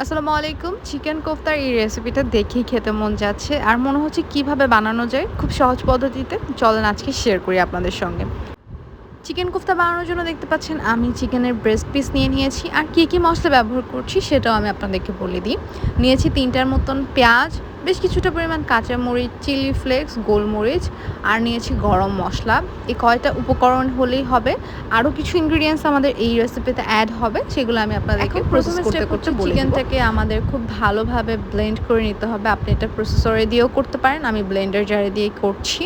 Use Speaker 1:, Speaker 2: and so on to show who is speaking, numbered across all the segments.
Speaker 1: আসসালামু আলাইকুম। চিকেন কোফতার এই রেসিপিটা দেখেই খেতে মন যাচ্ছে। আর মনে হচ্ছে কীভাবে বানানো যায়, খুব সহজ পদ্ধতিতে। চলেন আজকে শেয়ার করি আপনাদের সঙ্গে। চিকেন কোফতা বানানোর জন্য দেখতে পাচ্ছেন আমি চিকেনের ব্রেস্ট পিস নিয়ে নিয়েছি। আর কী কী মশলা ব্যবহার করছি সেটাও আমি আপনাদেরকে বলে দিই। নিয়েছি তিনটার মতন পেঁয়াজ বেশ কিছুটা পরিমাণ কাঁচামরিচ চিলি ফ্লেক্স গোলমরিচ আর নিয়েছি গরম মশলা। এই কয়টা উপকরণ হলেই হবে। আরও কিছু ইনগ্রিডিয়েন্টস আমাদের এই রেসিপিতে অ্যাড হবে সেগুলো আমি আপনাদেরকে প্রসেস করতে করতে চিকেনটাকে আমাদের খুব ভালোভাবে ব্লেন্ড করে নিতে হবে। আপনি এটা প্রসেসরে দিয়েও করতে পারেন আমি ব্লেন্ডার জারে দিয়ে করছি।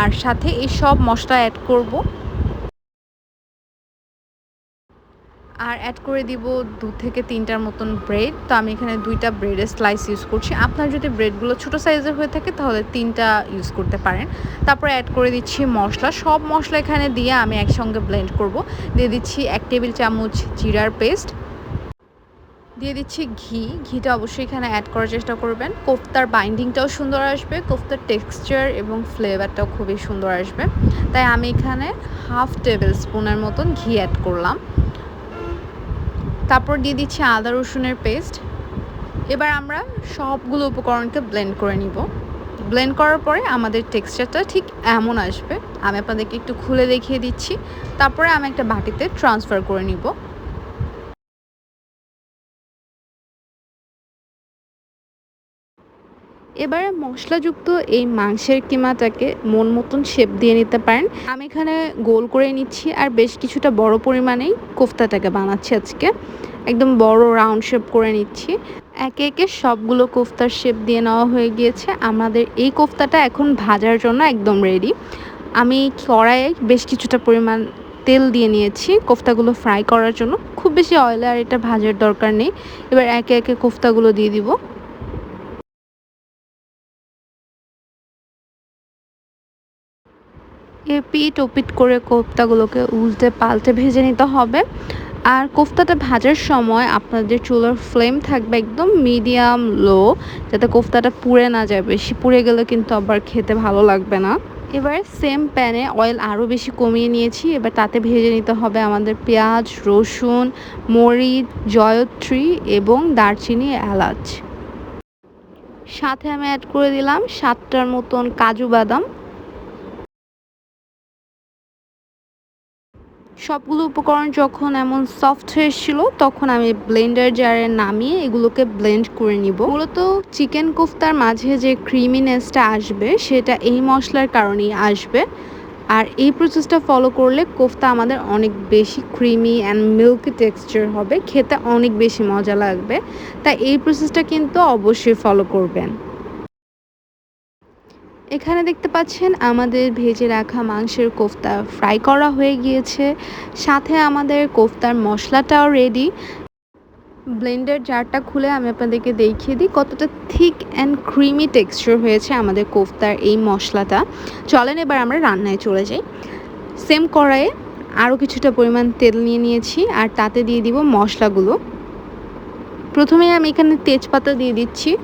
Speaker 1: আর সাথে এই সব মশলা অ্যাড করব। আর অ্যাড করে দিব দু থেকে তিনটার মতন ব্রেড তো আমি এখানে দুইটা ব্রেডের স্লাইস ইউজ করছি। আপনার যদি ব্রেডগুলো ছোটো সাইজের হয়ে থাকে, তাহলে তিনটা ইউজ করতে পারেন। তারপরে অ্যাড করে দিচ্ছি মশলা। সব মশলা এখানে দিয়ে আমি একসঙ্গে ব্লেন্ড করব। দিয়ে দিচ্ছি এক টেবিল চামচ জিরার পেস্ট দিয়ে দিচ্ছি ঘি। ঘিটা অবশ্যই এখানে অ্যাড করার চেষ্টা করবেন। কোফতার বাইন্ডিংটাও সুন্দর আসবে। কোফতার টেক্সচার এবং ফ্লেভারটাও খুবই সুন্দর আসবে। তাই আমি এখানে হাফ টেবিল স্পুনের মতন ঘি অ্যাড করলাম। তারপর দিয়ে দিচ্ছি আদা রসুনের পেস্ট এবার আমরা সবগুলো উপকরণকে ব্লেন্ড করে নিব। ব্লেন্ড করার পরে আমাদের টেক্সচারটা ঠিক এমন আসবে। আমি আপনাদেরকে একটু খুলে দেখিয়ে দিচ্ছি। তারপরে আমি একটা বাটিতে ট্রান্সফার করে নিব। এবারে মশলাযুক্ত এই মাংসের কিমাটাকে মন মতন শেপ দিয়ে নিতে পারেন। আমি এখানে গোল করে নিচ্ছি আর বেশ কিছুটা বড় পরিমাণেই কোফতাটাকে বানাচ্ছি আজকে। একদম বড় রাউন্ড শেপ করে নিচ্ছি। একে একে সবগুলো কোফতার শেপ দিয়ে নেওয়া হয়ে গিয়েছে। আমাদের এই কোফতাটা এখন ভাজার জন্য একদম রেডি আমি কড়াইয়ে বেশ কিছুটা পরিমাণ তেল দিয়ে নিয়েছি কোফতাগুলো ফ্রাই করার জন্য। খুব বেশি অয়েলে আর এটা ভাজার দরকার নেই। এবার একে একে কোফতাগুলো দিয়ে দিব। এপিট ওপিট করে কোফতাগুলোকে উল্টে পাল্টে ভেজে নিতে হবে। আর কোফতাটা ভাজার সময় আপনাদের চুলার ফ্লেম থাকবে একদম মিডিয়াম লো যাতে কোফতাটা পুড়ে না যায়। বেশি পুড়ে গেলে কিন্তু আবার খেতে ভালো লাগবে না। এবার সেম প্যানে অয়েল আরও বেশি কমিয়ে নিয়েছি। এবার তাতে ভেজে নিতে হবে আমাদের পেঁয়াজ, রসুন, মরিচ, জয়ত্রী এবং দারচিনি, এলাচ। সাথে আমি অ্যাড করে দিলাম সাতটার মতন কাজু বাদাম। সবগুলো উপকরণ যখন এমন সফট হয়ে এসেছিল, তখন আমি ব্লেন্ডার জারে নামিয়ে এগুলোকে ব্লেন্ড করে নিব। মূলত চিকেন কোফতার মাঝে যে ক্রিমিনেসটা আসবে, সেটা এই মশলার কারণেই আসবে। আর এই প্রসেসটা ফলো করলে কোফতা আমাদের অনেক বেশি ক্রিমি অ্যান্ড মিল্কি টেক্সচার হবে, খেতে অনেক বেশি মজা লাগবে। তাই এই প্রসেসটা কিন্তু অবশ্যই ফলো করবেন। এখানে দেখতে পাচ্ছেন আমাদের ভেজে রাখা মাংসের কোফতা ফ্রাই করা হয়ে গিয়েছে। সাথে আমাদের কোফতার মশলাটাও রেডি ব্লেন্ডার জারটা খুলে আমি আপনাদেরকে দেখিয়ে দিই কতটা থিক অ্যান্ড ক্রিমি টেক্সচার হয়েছে আমাদের কোফতার এই মশলাটা। চলেন এবার আমরা রান্নায় চলে যাই। সেম কড়াইয়ে আরও কিছুটা পরিমাণ তেল নিয়ে নিয়েছি আর তাতে দিয়ে দিব মশলাগুলো। প্রথমে আমি এখানে তেজপাতা দিয়ে দিচ্ছি।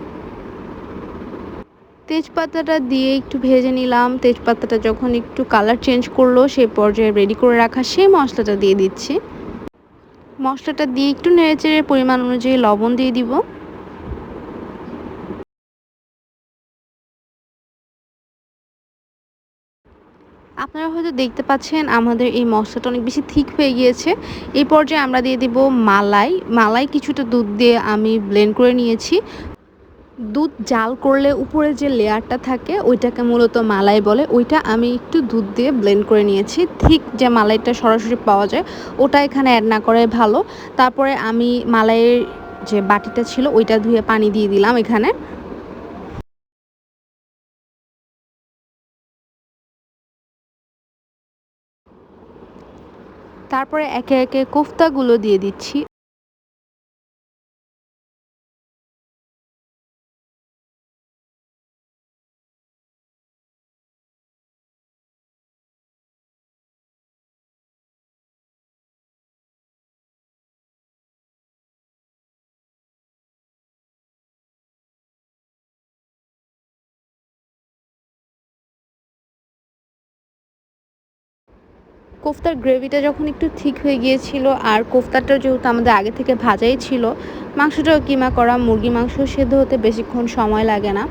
Speaker 1: তেজপাতাটা দিয়ে একটু ভেজে নিলাম। তেজপাতাটা যখন একটু কালার চেঞ্জ করল সেই পর্যায়ে রেডি করে রাখা সেই মশলাটা দিয়ে দিচ্ছি। মশলাটা দিয়ে একটু নেড়েচেড়ে পরিমাণ অনুযায়ী লবণ দিয়ে দিব। আপনারা হয়তো দেখতে পাচ্ছেন, আমাদের এই মশলাটা অনেক বেশি থিক হয়ে গিয়েছে। এই পর্যায়ে আমরা দিয়ে দিব মালাই। মালাই কিছুটা দুধ দিয়ে আমি ব্লেন্ড করে নিয়েছি। দুধ জাল করলে উপরে যে লেয়ারটা থাকে, ওইটাকে মূলত মালাই বলে। ওইটা আমি একটু দুধ দিয়ে ব্লেন্ড করে নিয়েছি। ঠিক যে মালাইটা সরাসরি পাওয়া যায়, ওটা এখানে অ্যাড না করে ভালো। তারপরে আমি মালাইয়ের যে বাটিটা ছিল, ওইটা ধুয়ে পানি দিয়ে দিলাম এখানে। তারপরে একে একে কোফতাগুলো দিয়ে দিচ্ছি। কোফতার গ্রেভিটা যখন একটু ঠিক হয়ে গিয়েছিল, আর কোফতাটা যেহেতু আমাদের আগে থেকে ভাজাই ছিল, মাংসটাও কিমা করা মুরগি মাংস সেদ্ধ হতে বেশিক্ষণ সময় লাগে না।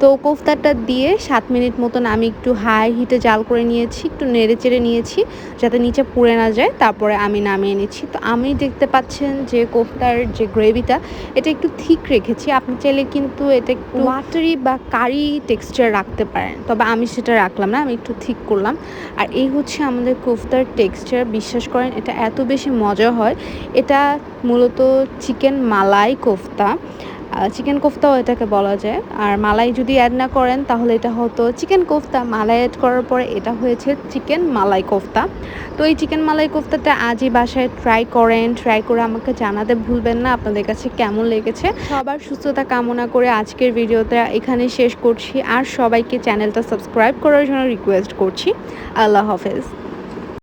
Speaker 1: তো কোফতাটা দিয়ে সাত মিনিট মতন আমি একটু হাই হিটে জাল করে নিয়েছি, একটু নেড়ে চেড়ে নিয়েছি যাতে নিচে পুড়ে না যায়, তারপরে আমি নামিয়ে নিচ্ছি। তো আমি দেখতে পাচ্ছেন যে কোফতার যে গ্রেভিটা, এটা একটু ঠিক রেখেছি। আপনি চাইলে কিন্তু এটা একটু ওয়াটারি বা কারি টেক্সচার রাখতে পারেন। তবে আমি সেটা রাখলাম না, আমি একটু ঠিক করলাম। আর এই হচ্ছে আমাদের কোফতার টেক্সচার বিশ্বাস করেন, এটা এত বেশি মজা হয়। এটা মূলত চিকেন মালাই কোফতা। চিকেন কোফতাও এটাকে বলা যায়। আর মালাই যদি অ্যাড না করেন, তাহলে এটা হতো চিকেন কোফতা। মালাই অ্যাড করার পরে এটা হয়েছে চিকেন মালাই কোফতা। তো এই চিকেন মালাই কোফতাটা আজই বাসায় ট্রাই করেন ট্রাই করে আমাকে জানাতে ভুলবেন না। আপনাদের কাছে কেমন লেগেছে? সবার সুস্থতা কামনা করে আজকের ভিডিওটা এখানে শেষ করছি। আর সবাইকে চ্যানেলটা সাবস্ক্রাইব করার জন্য রিকোয়েস্ট করছি। আল্লাহ হাফেজ।